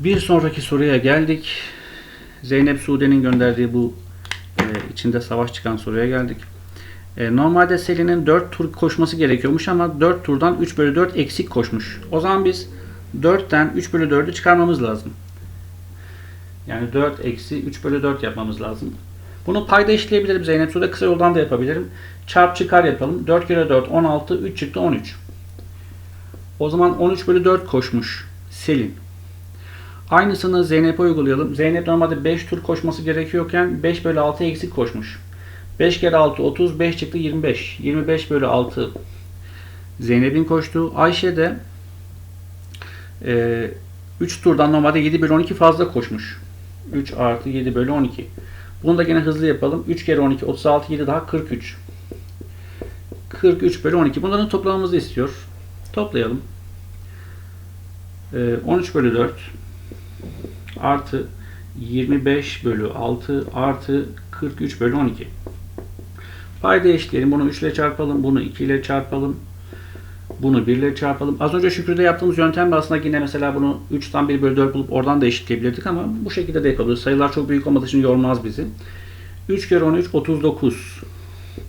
Bir sonraki soruya geldik. Zeynep Sude'nin gönderdiği bu e, içinde savaş çıkan soruya geldik. E, normalde Selin'in 4 tur koşması gerekiyormuş ama 4 turdan 3 bölü 4 eksik koşmuş. O zaman biz 4'ten 3 bölü 4'ü çıkarmamız lazım. Yani 4 eksi 3 bölü 4 yapmamız lazım. Bunu payda işleyebilirim Zeynep Sude. Kısa yoldan da yapabilirim. Çarp çıkar yapalım. 4 kere 4 16. 3 çıktı 13. O zaman 13 bölü 4 koşmuş Selin. Aynısını Zeynep'e uygulayalım. Zeynep normalde 5 tur koşması gerekiyorken 5 bölü 6 eksik koşmuş. 5 kere 6 30, 5 çıktı 25. 25 bölü 6 Zeynep'in koştuğu. Ayşe de e, 3 turdan normalde 7 bölü 12 fazla koşmuş. 3 artı 7 bölü 12. Bunu da gene hızlı yapalım. 3 kere 12, 36, 7 daha 43. 43 bölü 12. Bunların toplamımızı istiyor. Toplayalım. E, 13 bölü 4 artı 25 bölü 6 artı 43 bölü 12. Payda eşitleyelim. Bunu 3 ile çarpalım. Bunu 2 ile çarpalım. Bunu 1 ile çarpalım. Az önce Şükrü'de yaptığımız yöntemle aslında yine mesela bunu 3'ten 1 bölü 4 bulup oradan da eşitleyebilirdik ama bu şekilde de yapabiliriz. Sayılar çok büyük olmadığı için yormaz bizi. 3 kere 13 39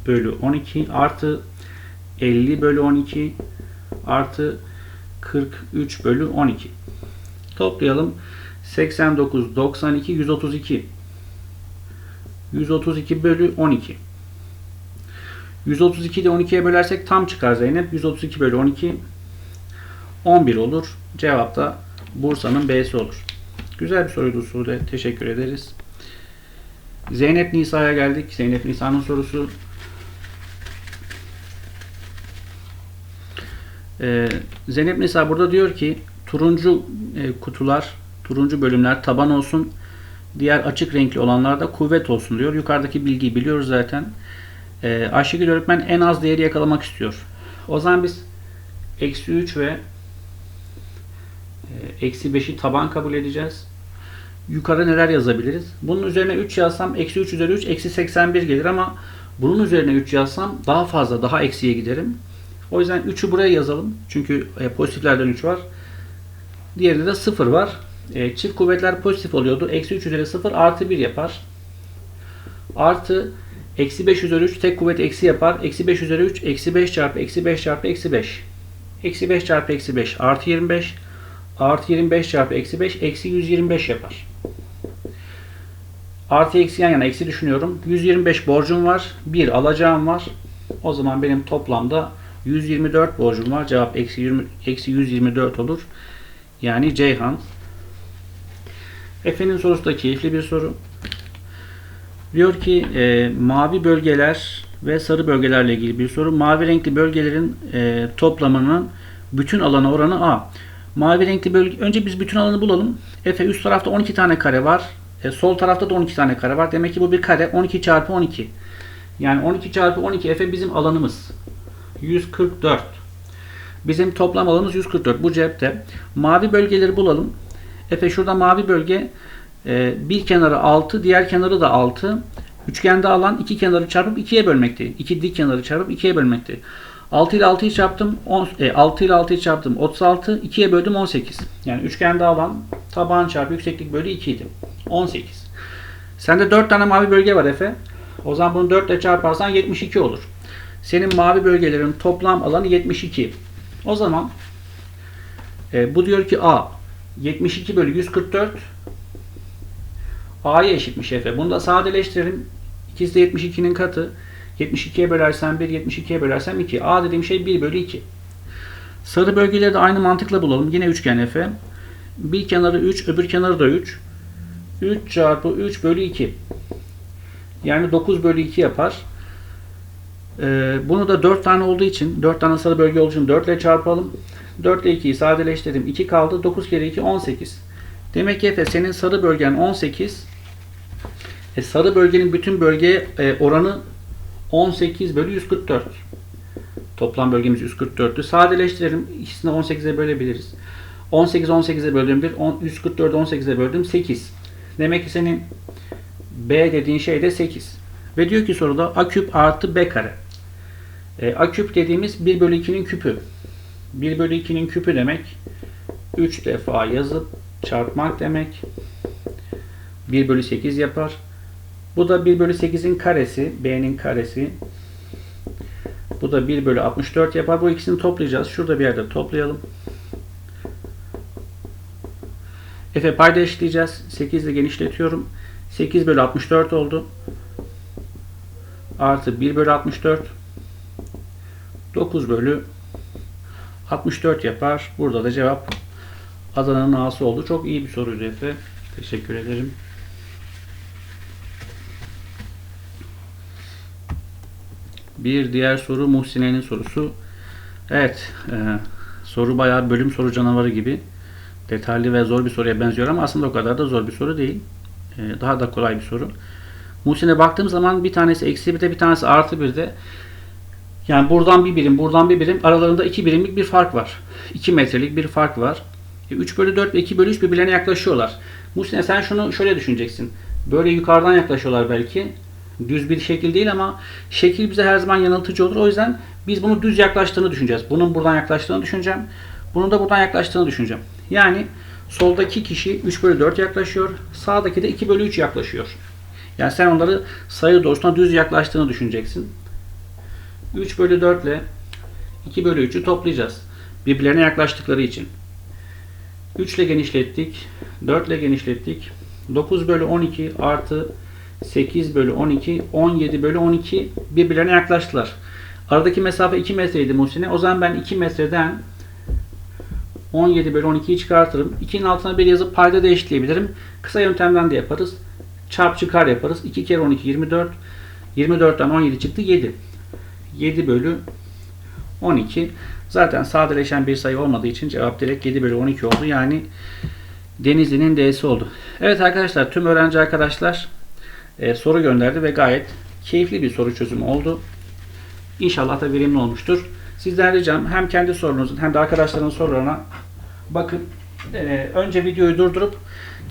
bölü 12 artı 50 bölü 12 artı 43 bölü 12. Toplayalım. 89, 92, 132. 132 bölü 12. 132 de 12'ye bölersek tam çıkar Zeynep. 132 bölü 12 11 olur. Cevap da Bursa'nın B'si olur. Güzel bir soruydu Sude. Teşekkür ederiz. Zeynep Nisa'ya geldik. Zeynep Nisa'nın sorusu. Ee, Zeynep Nisa burada diyor ki turuncu e, kutular, turuncu bölümler taban olsun. Diğer açık renkli olanlar da kuvvet olsun diyor. Yukarıdaki bilgiyi biliyoruz zaten. Ee, Ayşegül öğretmen en az değeri yakalamak istiyor. O zaman biz eksi 3 ve e, eksi 5'i taban kabul edeceğiz. Yukarı neler yazabiliriz? Bunun üzerine 3 yazsam eksi 3 üzeri 3 eksi 81 gelir ama bunun üzerine 3 yazsam daha fazla daha eksiye giderim. O yüzden 3'ü buraya yazalım. Çünkü e, pozitiflerden 3 var. Diğerinde de 0 var. E, çift kuvvetler pozitif oluyordu. Eksi 3 üzeri 0 artı 1 yapar. Artı eksi 5 üzeri 3 tek kuvvet eksi yapar. Eksi 5 üzeri 3 eksi 5 çarpı eksi 5 çarpı eksi 5. Eksi 5 çarpı eksi 5 artı 25. Artı 25 çarpı eksi 5 eksi 125 yapar. Artı eksi yan yana eksi düşünüyorum. 125 borcum var. 1 alacağım var. O zaman benim toplamda 124 borcum var. Cevap eksi, 20, eksi 124 olur. Yani Ceyhan. Efe'nin sorusu da keyifli bir soru. Diyor ki e, mavi bölgeler ve sarı bölgelerle ilgili bir soru. Mavi renkli bölgelerin e, toplamının bütün alana oranı A. Mavi renkli bölge önce biz bütün alanı bulalım. Efe üst tarafta 12 tane kare var. E, sol tarafta da 12 tane kare var. Demek ki bu bir kare 12 çarpı 12. Yani 12 çarpı 12 Efe bizim alanımız. 144. Bizim toplam alanımız 144. Bu cepte. Mavi bölgeleri bulalım. Efe şurada mavi bölge e, bir kenarı 6, diğer kenarı da 6. Üçgende alan iki kenarı çarpıp 2'ye bölmekte. İki dik kenarı çarpıp 2'ye bölmekte. 6 ile 6'yı çarptım. 10, e, 6 ile 6'yı çarptım. 36. 2'ye böldüm 18. Yani üçgende alan taban çarpı yükseklik bölü 2 idi. 18. Sende 4 tane mavi bölge var Efe. O zaman bunu 4 ile çarparsan 72 olur. Senin mavi bölgelerin toplam alanı 72. O zaman e, bu diyor ki A 72 bölü 144 A'ya eşitmiş Efe. Bunu da sadeleştirelim. İkisi de 72'nin katı. 72'ye bölersem 1, 72'ye bölersem 2. A dediğim şey 1 bölü 2. Sarı bölgeleri de aynı mantıkla bulalım. Yine üçgen Efe. Bir kenarı 3, öbür kenarı da 3. 3 çarpı 3 bölü 2. Yani 9 bölü 2 yapar. Ee, bunu da 4 tane olduğu için, 4 tane sarı bölge olduğu için 4 ile çarpalım. 4 ile 2'yi sadeleştirdim. 2 kaldı. 9 kere 2 18. Demek ki Efe senin sarı bölgen 18. E, sarı bölgenin bütün bölgeye e, oranı 18 bölü 144. Toplam bölgemiz 144'tü. Sadeleştirelim. İkisini 18'e bölebiliriz. 18 18'e böldüm 1. 144 18'e böldüm 8. Demek ki senin B dediğin şey de 8. Ve diyor ki soruda A küp artı B kare. E, A küp dediğimiz 1 bölü 2'nin küpü. 1 bölü 2'nin küpü demek 3 defa yazıp çarpmak demek. 1 bölü 8 yapar. Bu da 1 bölü 8'in karesi. B'nin karesi. Bu da 1 bölü 64 yapar. Bu ikisini toplayacağız. Şurada bir yerde toplayalım. F'e payda eşitleyeceğiz. 8 ile genişletiyorum. 8 bölü 64 oldu. Artı 1 bölü 64. 9 bölü 64 yapar. Burada da cevap Adana'nın A'sı oldu. Çok iyi bir soruydu Efe. Teşekkür ederim. Bir diğer soru Muhsine'nin sorusu. Evet, e, soru bayağı bölüm soru canavarı gibi. Detaylı ve zor bir soruya benziyor ama aslında o kadar da zor bir soru değil. E, daha da kolay bir soru. Muhsin'e baktığım zaman bir tanesi eksi bir de bir tanesi artı bir de yani buradan bir birim, buradan bir birim. Aralarında 2 birimlik bir fark var. 2 metrelik bir fark var. 3 bölü 4 ve 2 bölü 3 birbirlerine yaklaşıyorlar. Muhsin sen şunu şöyle düşüneceksin. Böyle yukarıdan yaklaşıyorlar belki. Düz bir şekil değil ama şekil bize her zaman yanıltıcı olur. O yüzden biz bunu düz yaklaştığını düşüneceğiz. Bunun buradan yaklaştığını düşüneceğim. Bunun da buradan yaklaştığını düşüneceğim. Yani soldaki kişi 3 bölü 4 yaklaşıyor. Sağdaki de 2 bölü 3 yaklaşıyor. Yani sen onları sayı doğrusuna düz yaklaştığını düşüneceksin. 3 bölü 4 ile 2 bölü 3'ü toplayacağız. Birbirlerine yaklaştıkları için. 3 ile genişlettik. 4 ile genişlettik. 9 bölü 12 artı 8 bölü 12, 17 bölü 12 birbirlerine yaklaştılar. Aradaki mesafe 2 metreydi Muhsin'e. O zaman ben 2 metreden 17 bölü 12'yi çıkartırım. 2'nin altına bir yazıp payda da. Kısa yöntemden de yaparız. Çarp çıkar yaparız. 2 kere 12 24. 24'ten 17 çıktı 7. 7 bölü 12. Zaten sadeleşen bir sayı olmadığı için cevap direkt 7 bölü 12 oldu. Yani Denizli'nin D'si oldu. Evet arkadaşlar tüm öğrenci arkadaşlar e, soru gönderdi ve gayet keyifli bir soru çözümü oldu. İnşallah da verimli olmuştur. Sizden ricam hem kendi sorunuzun hem de arkadaşların sorularına bakın. E, önce videoyu durdurup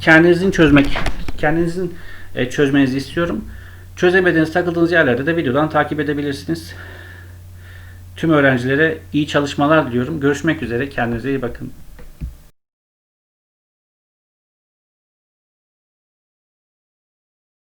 kendinizin çözmek, kendinizin e, çözmenizi istiyorum. Çözemediğiniz, takıldığınız yerlerde de videodan takip edebilirsiniz. Tüm öğrencilere iyi çalışmalar diliyorum. Görüşmek üzere. Kendinize iyi bakın.